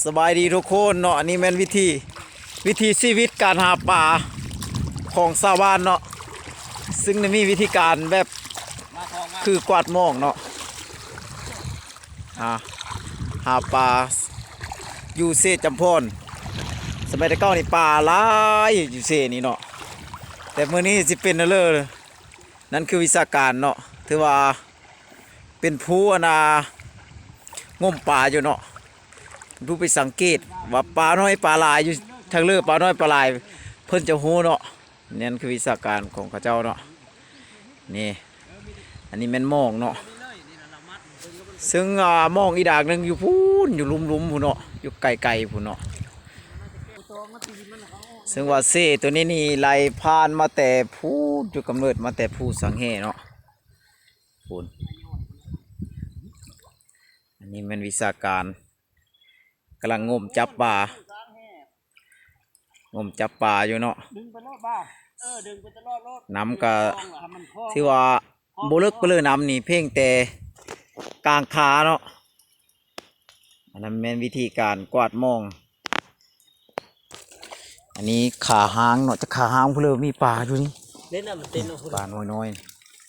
สบายดีทุกคนเนาะอันนี้แม่นวิธี วิธีชีวิตการหาปลาของชาวบ้านเนาะซึ่งมีวิธีการแบบคือกวาดมองเนาะหาปลาอยู่เซจำพอนสมัยตะเก้านี่ปลาหลายอยู่เซนี่เนาะแต่มื้อนี้สิเป็นอะไรเลยนั่นคือวิชาการเนาะถือว่าเป็นผู้อนางมปลาอยู่เนาะ ดูไปสังเกตว่าปลาน้อยปลาลายอยู่ทางเลือกปลาน้อยปลาลาย เพิ่นจะฮู้เนาะนี่นคือวิชาการของเขาเจ้าเนาะนี่อันนี้แม่นมองเนาะซึ่งอ่ามองอีดากหนึงอยู่พูนอยู่ลุมๆพูนเนาะอยู่ไกลๆพูนเนาะซึ่งว่าเซ่ตัวนี้นี่ไหลผ่านมาแต่พูนอยู่กำเนิดมาแต่ผู้สังเฮเนาะพูนอันนี้มันวิชาการ กำลังงมจับปลางมจับปลาอยู่เนาะดึงไปรอดบ้าเออดึงไปตลอดรถน้ำก็ทำมันคล้องที่ว่าโบเลิกไปเลยน้ำนี่เพ่งแต่กลางขาเนาะอันนั้นเป็นวิธีการกวาดหมอง อันนี้ขาหางเนาะจะขาหางเพนเลยมีปลาอยู่นี่เล่นน่ะมันเต้นเอาคุณปลาน้อย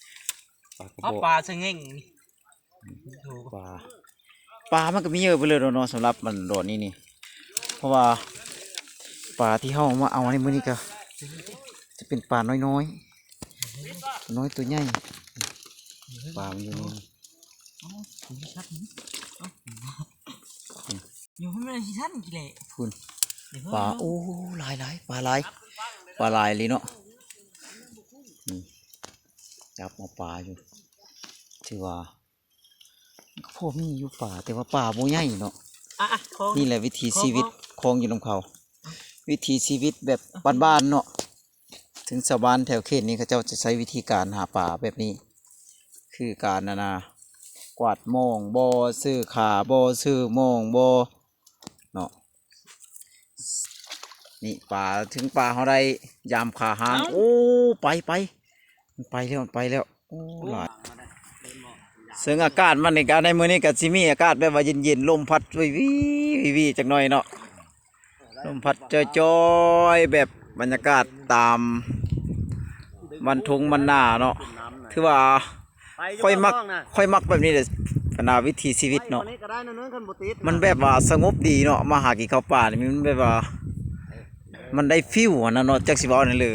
ๆปลากระเอาโบปลาสงเง่งนี่ถูกปลา ปลามันก็มีเยอะไปเลยเนาะสำหรับมันโดดนี่นี่เพราะว่าปลาที่เขาเอามาเอาในมื้อนี้ก็จะเป็นปลาน้อยๆตัวน้อยตัวใหญ่ปลามันอยู่นี่อยู่ให้มันที่ท่านกี่เละคุณปลาโอ้หลายหลายปลาหลายปลาหลายเลยเนาะนี่จับมาปลาอยู่ที่ว่า พวกมีอยู่ป่าแต่ว่าป่าโมใหญ่เนาะอะอะคล้อง นี่แหละวิถีของชีวิตของคลองอยู่ลำเขา วิถีชีวิตแบบบ้านๆเนาะถึงชาวบ้านแถวเขตนี้เขาเจ้าจะใช้วิธีการหาป่าแบบนี้ คือการนานากวาดโมองบ่อซื้อขาบ่อซื้อโมองบ่อเนาะนี่ป่าถึงป่าเขาได้ยามขาหางโอ้ไปไปมันไปแล้วมันไปแล้วโอ้หลาย ซึ่งอากาศมันในการในมือนี้กับซิมีอากาศแบบว่าเย็นๆลมพัดวิวีวิวีจักหน่อยเนาะลมพัดจอยๆแบบบรรยากาศตามวันทงมันหน้าเนาะถือว่าค่อยมักค่อยมักแบบนี้เลยขนาดวิถีชีวิตเนาะนี่ก็ได้นะเนื้อกันบุติดมันแบบว่าสงบดีเนาะมาหากินข้าวป่านี่มันแบบว่า มันได้ฟิวอะนะเนาะจักสิเว้านั่นเลย